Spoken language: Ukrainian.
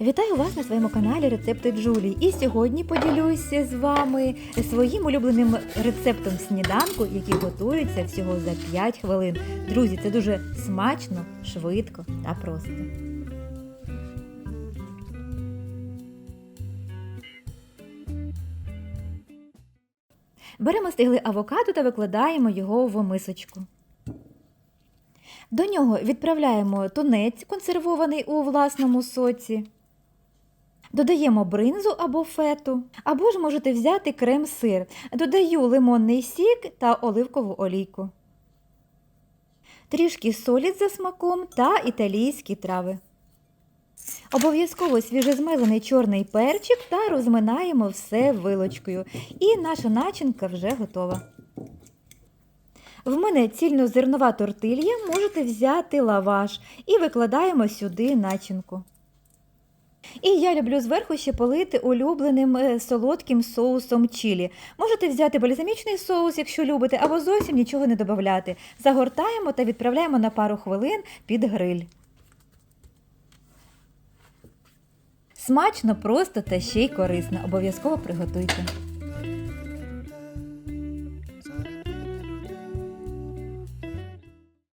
Вітаю вас на своєму каналі Рецепти Джулії. І сьогодні поділюся з вами своїм улюбленим рецептом сніданку, який готується всього за 5 хвилин. Друзі, це дуже смачно, швидко та просто. Беремо стиглий авокадо та викладаємо його в мисочку. До нього відправляємо тунець, консервований у власному соці. Додаємо бринзу або фету, або ж можете взяти крем-сир. Додаю лимонний сік та оливкову олійку. Трішки солі за смаком та італійські трави. Обов'язково свіжезмелений чорний перчик та розминаємо все вилочкою. І наша начинка вже готова. В мене цільнозернова тортилья, можете взяти лаваш і викладаємо сюди начинку. І я люблю зверху ще полити улюбленим е, солодким соусом чилі. Можете взяти бальзамічний соус, якщо любите, або зовсім нічого не додати. Загортаємо та відправляємо на пару хвилин під гриль. Смачно, просто та ще й корисно. Обов'язково приготуйте.